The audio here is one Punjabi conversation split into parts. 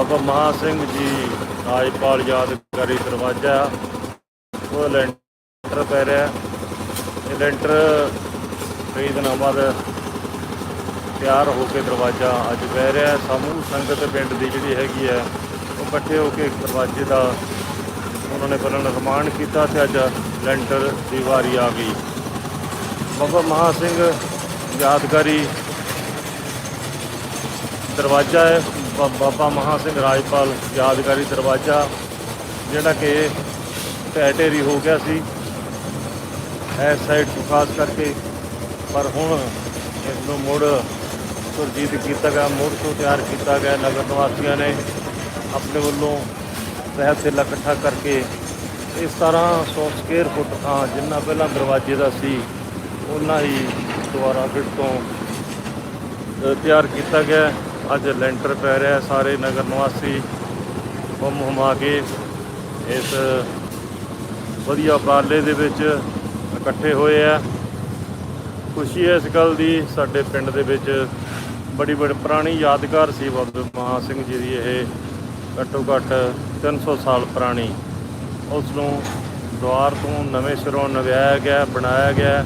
ਬਾਬਾ ਮਹਾ ਸਿੰਘ ਜੀ ਰਾਜਪਾਲ ਯਾਦਗਾਰੀ ਦਰਵਾਜ਼ਾ, ਉਹ ਲੈਂਟਰ ਪੈ ਰਿਹਾ ਇਹ ਲੈਂਟਰ ਕਈ ਦਿਨਾਂ ਬਾਅਦ ਤਿਆਰ ਹੋ ਕੇ ਦਰਵਾਜ਼ਾ ਅੱਜ ਪੈ ਰਿਹਾ ਹੈ। ਸਮੂਹ ਸੰਗਤ ਪਿੰਡ ਦੀ ਜਿਹੜੀ ਹੈਗੀ ਹੈ, ਉਹ ਇਕੱਠੇ ਹੋ ਕੇ ਦਰਵਾਜ਼ੇ ਦਾ ਉਹਨਾਂ ਨੇ ਪਹਿਲਾਂ ਨਿਰਮਾਣ ਕੀਤਾ ਤੇ ਅੱਜ ਲੈਂਟਰ ਦੀ ਵਾਰੀ ਆ ਗਈ ਬਾਬਾ ਮਹਾ ਸਿੰਘ ਯਾਦਗਾਰੀ ਦਰਵਾਜ਼ਾ ਹੈ, ਬਾ- ਬਾਬਾ ਮਹਾ ਸਿੰਘ ਰਾਜਪਾਲ ਯਾਦਗਾਰੀ ਦਰਵਾਜ਼ਾ, ਜਿਹੜਾ ਕਿ ਢਹਿ ਢੇਰੀ ਹੋ ਗਿਆ ਸੀ। ਇਸ ਸਾਈਡ ਤੋਂ ਖਾਸ ਕਰਕੇ, ਪਰ ਹੁਣ ਇਸ ਨੂੰ ਮੁੜ ਸੁਰਜੀਤ ਕੀਤਾ ਗਿਆ, ਮੁੜ ਤੋਂ ਤਿਆਰ ਕੀਤਾ ਗਿਆ। ਨਗਰ ਨਿਵਾਸੀਆਂ ਨੇ ਆਪਣੇ ਵੱਲੋਂ ਰਹਿਤ ਤੇ ਇਕੱਠਾ ਕਰਕੇ ਇਸ ਤਰ੍ਹਾਂ 100 ਸਕੁਅਰ ਫੁੱਟ ਥਾਂ ਜਿੰਨਾ ਪਹਿਲਾਂ ਦਰਵਾਜ਼ੇ ਦਾ ਸੀ ਉਹਨਾਂ ਹੀ ਦੁਆਰਾ ਫਿਰ ਤੋਂ ਤਿਆਰ ਕੀਤਾ ਗਿਆ। ਅੱਜ ਲੈਂਟਰ ਪੈ ਰਿਹਾ ਸਾਰੇ ਨਗਰ ਨਿਵਾਸੀ। ਹੁਮ ਹੁਮਾ ਕੇ ਇਸ ਵਧੀਆ ਉਪਰਾਲੇ ਦੇ ਵਿੱਚ ਇਕੱਠੇ ਹੋਏ ਆ। ਖੁਸ਼ੀ ਹੈ ਇਸ ਗੱਲ ਦੀ, ਸਾਡੇ ਪਿੰਡ ਦੇ ਵਿੱਚ ਬੜੀ ਬੜੀ ਪੁਰਾਣੀ ਯਾਦਗਾਰ ਸੀ ਬਾਬੇ ਮਹਾ ਸਿੰਘ ਜੀ ਦੀ ਇਹ ਘੱਟੋ ਘੱਟ 300 ਸਾਲ ਪੁਰਾਣੀ। ਉਸ ਨੂੰ ਦੁਆਰ ਤੋਂ ਨਵੇਂ ਸਿਰੋਂ ਨਵਿਆਇਆ ਗਿਆ, ਬਣਾਇਆ ਗਿਆ।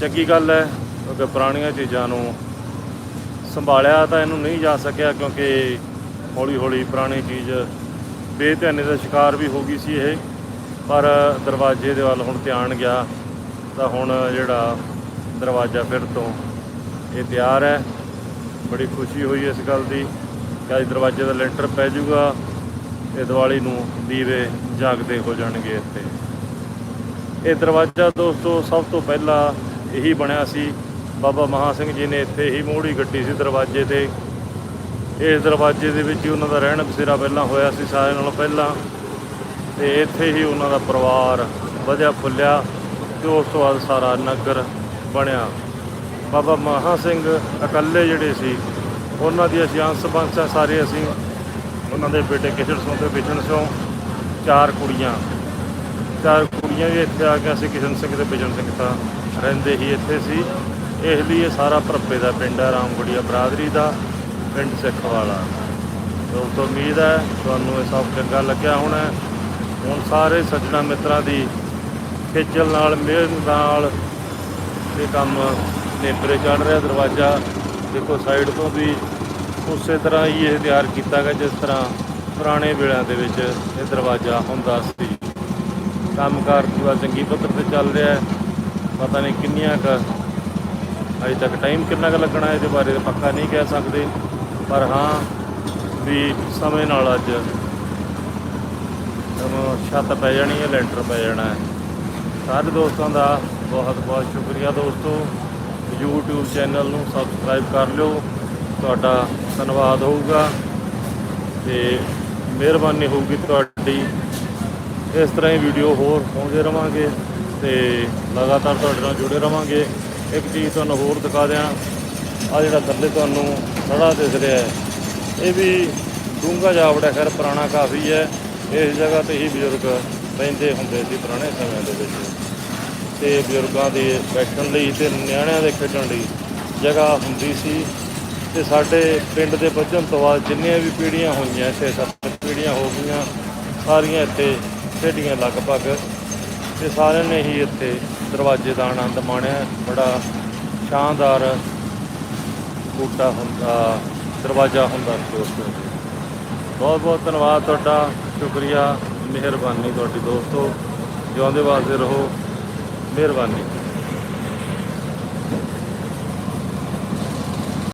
ਚੰਗੀ ਗੱਲ ਹੈ, ਕਿਉਂਕਿ ਪੁਰਾਣੀਆਂ ਚੀਜ਼ਾਂ ਨੂੰ ਸੰਭਾਲਿਆ ਤਾਂ ਇਹਨੂੰ ਨਹੀਂ ਜਾ ਸਕਿਆ ਕਿਉਂਕਿ ਹੌਲੀ ਹੌਲੀ ਪੁਰਾਣੀ ਚੀਜ਼ ਬੇਧਿਆਨੀ ਦਾ ਸ਼ਿਕਾਰ ਵੀ ਹੋ ਗਈ ਸੀ ਇਹ। ਪਰ ਦਰਵਾਜ਼ੇ ਦੇ ਵੱਲ ਹੁਣ ਧਿਆਨ ਗਿਆ ਤਾਂ ਹੁਣ ਜਿਹੜਾ ਦਰਵਾਜ਼ਾ ਫਿਰ ਤੋਂ ਇਹ ਤਿਆਰ ਹੈ। ਬੜੀ ਖੁਸ਼ੀ ਹੋਈ ਇਸ ਗੱਲ ਦੀ ਕਿ ਅੱਜ ਦਰਵਾਜ਼ੇ ਦਾ ਲੈਂਟਰ ਪੈ ਜਾਊਗਾ ਇਹ ਦੀਵਾਲੀ ਨੂੰ ਦੀਵੇ ਜਾਗਦੇ ਹੋ ਜਾਣਗੇ ਇੱਥੇ। ਇਹ ਦਰਵਾਜ਼ਾ ਦੋਸਤੋ ਸਭ ਤੋਂ ਪਹਿਲਾਂ ਇਹੀ ਬਣਿਆ ਸੀ ਬਾਬਾ ਮਹਾ ਸਿੰਘ ਜੀ ਨੇ ਇੱਥੇ ਹੀ ਮੋੜੀ ਗੱਡੀ ਸੀ ਦਰਵਾਜ਼ੇ ਤੇ। ਇਸ ਦਰਵਾਜ਼ੇ ਦੇ ਵਿੱਚ ਹੀ ਉਹਨਾਂ ਦਾ ਰਹਿਣ ਬਸੇਰਾ ਪਹਿਲਾਂ ਹੋਇਆ ਸੀ ਸਾਰਿਆਂ ਨਾਲੋਂ ਪਹਿਲਾਂ। ਤੇ ਇੱਥੇ ਹੀ ਉਹਨਾਂ ਦਾ ਪਰਿਵਾਰ ਵਧਿਆ ਫੁੱਲਿਆ ਤੇ ਉਸ ਤੋਂ ਬਾਅਦ ਸਾਰਾ ਨਗਰ ਬਣਿਆ। ਬਾਬਾ ਮਹਾ ਸਿੰਘ ਇਕੱਲੇ ਜਿਹੜੇ ਸੀ, ਉਹਨਾਂ ਦੀ ਅਸੀਂ ਅੰਸ਼ ਬੰਸਾਂ ਸਾਰੇ ਅਸੀਂ ਉਹਨਾਂ ਦੇ ਬੇਟੇ ਕਿਸ਼ਰ ਸਿੰਘ ਤੇ ਬਿਜਨ ਸਿੰਘ, ਚਾਰ ਕੁੜੀਆਂ। ਚਾਰ ਕੁੜੀਆਂ ਵੀ ਇੱਥੇ ਆ ਕੇ ਅਸੀਂ ਕਿਸ਼ਨ ਸਿੰਘ ਤੇ ਬਿਜਨ ਸਿੰਘ ਤਾਂ ਰਹਿੰਦੇ ਹੀ ਇੱਥੇ ਸੀ। ਇਸ ਲਈ ਇਹ ਸਾਰਾ ਭਰਪੇ ਦਾ ਪਿੰਡ ਹੈ ਰਾਮਗੜੀਆ ਬਰਾਦਰੀ ਦਾ, ਪਿੰਡ ਸਿੱਖ ਵਾਲਾ। ਦੋਸਤ ਉਮੀਦ ਹੈ ਤੁਹਾਨੂੰ ਇਹ ਸਭ ਚੰਗਾ ਲੱਗਿਆ ਹੋਣਾ ਹੁਣ ਸਾਰੇ ਸੱਜਣਾ ਮਿੱਤਰਾਂ ਦੀ ਖੇਚਲ ਨਾਲ ਮਿਹਨਤ ਨਾਲ ਇਹ ਕੰਮ ਨੇਪਰੇ ਚੜ ਰਿਹਾ ਦਰਵਾਜ਼ਾ। ਦੇਖੋ ਸਾਈਡ ਤੋਂ ਵੀ ਉਸੇ ਤਰ੍ਹਾਂ ਹੀ ਇਹ ਤਿਆਰ ਕੀਤਾ ਗਿਆ, ਜਿਸ ਤਰ੍ਹਾਂ ਪੁਰਾਣੇ ਵੇਲਿਆਂ ਦੇ ਵਿੱਚ ਇਹ ਦਰਵਾਜ਼ਾ ਹੁੰਦਾ ਸੀ। ਕੰਮਕਾਰ ਪੂਰਾ ਚੰਗੀ ਪੱਧਰ ਤੇ ਚੱਲ ਰਿਹਾ ਹੈ। ਪਤਾ ਨਹੀਂ ਕਿੰਨੀਆਂ ਕੁ ਅਜੇ ਤੱਕ ਟਾਈਮ ਕਿੰਨਾ ਕੁ ਲੱਗਣਾ ਇਹਦੇ ਬਾਰੇ ਪੱਕਾ ਨਹੀਂ ਕਹਿ ਸਕਦੇ। ਪਰ ਹਾਂ, ਵੀ ਸਮੇਂ ਨਾਲ ਅੱਜ ਛੱਤ ਪੈ ਜਾਣੀ ਹੈ, ਲੈਂਟਰ ਪੈ ਜਾਣਾ ਹੈ। ਸਾਰੇ ਦੋਸਤਾਂ ਦਾ ਬਹੁਤ ਬਹੁਤ ਸ਼ੁਕਰੀਆ ਦੋਸਤੋ। YouTube ਚੈਨਲ ਨੂੰ ਸਬਸਕ੍ਰਾਈਬ ਕਰ ਲਿਓ। ਤੁਹਾਡਾ ਧੰਨਵਾਦ ਹੋਊਗਾ। ਤੇ ਮਿਹਰਬਾਨੀ ਹੋਊਗੀ ਤੁਹਾਡੀ। ਇਸ ਤਰ੍ਹਾਂ ਹੀ ਵੀਡੀਓ ਹੋਰ ਪਾਉਂਦੇ ਰਵਾਂਗੇ ਤੇ ਲਗਾਤਾਰ ਤੁਹਾਡੇ ਨਾਲ ਜੁੜੇ ਰਵਾਂਗੇ। ਇੱਕ ਚੀਜ਼ ਤੁਹਾਨੂੰ ਹੋਰ ਦਿਖਾ ਦਿਆਂ। ਆ ਜਿਹੜਾ ਥੱਲੇ ਤੁਹਾਨੂੰ ਥੜਾ ਦਿਸ ਰਿਹਾ ਹੈ। ਇਹ ਵੀ ਡੂੰਘਾ ਜਾਵੜਾ ਖੈਰ ਪੁਰਾਣਾ ਕਾਫੀ ਹੈ। ਇਸ ਜਗ੍ਹਾ ਤੇ ਹੀ ਬਜ਼ੁਰਗ ਰਹਿੰਦੇ ਹੁੰਦੇ ਸੀ ਪੁਰਾਣੇ ਸਮਿਆਂ ਦੇ ਵਿੱਚ। ਤੇ ਬਜ਼ੁਰਗਾਂ ਦੇ ਬੈਠਣ ਲਈ ਤੇ ਨਿਆਣਿਆਂ ਦੇ ਖੇਡਣ ਲਈ ਜਗ੍ਹਾ ਹੁੰਦੀ ਸੀ। ਤੇ ਸਾਡੇ ਪਿੰਡ ਦੇ ਵੱਜਣ ਤੋਂ ਬਾਅਦ ਜਿੰਨੀਆਂ ਵੀ ਪੀੜ੍ਹੀਆਂ ਹੋਈਆਂ, ਛੇ ਸੱਤ ਪੀੜ੍ਹੀਆਂ ਹੋ ਗਈਆਂ, ਸਾਰੀਆਂ ਇੱਥੇ ਖੇਡੀਆਂ ਲਗਭਗ ਤੇ ਸਾਰਿਆਂ ਨੇ ਹੀ ਇੱਥੇ ਦਰਵਾਜ਼ੇ ਦਾ ਆਨੰਦ ਮਾਣਿਆ। ਬੜਾ ਸ਼ਾਨਦਾਰ ਬੂਟਾ ਹੁੰਦਾ, ਦਰਵਾਜ਼ਾ ਹੁੰਦਾ ਸੀ ਬਹੁਤ ਬਹੁਤ ਧੰਨਵਾਦ ਤੁਹਾਡਾ, ਸ਼ੁਕਰੀਆ, ਮਿਹਰਬਾਨੀ ਤੁਹਾਡੀ ਦੋਸਤੋ। ਜਿਉਂਦੇ ਵਾਸਤੇ ਰਹੋ, ਮਿਹਰਬਾਨੀ।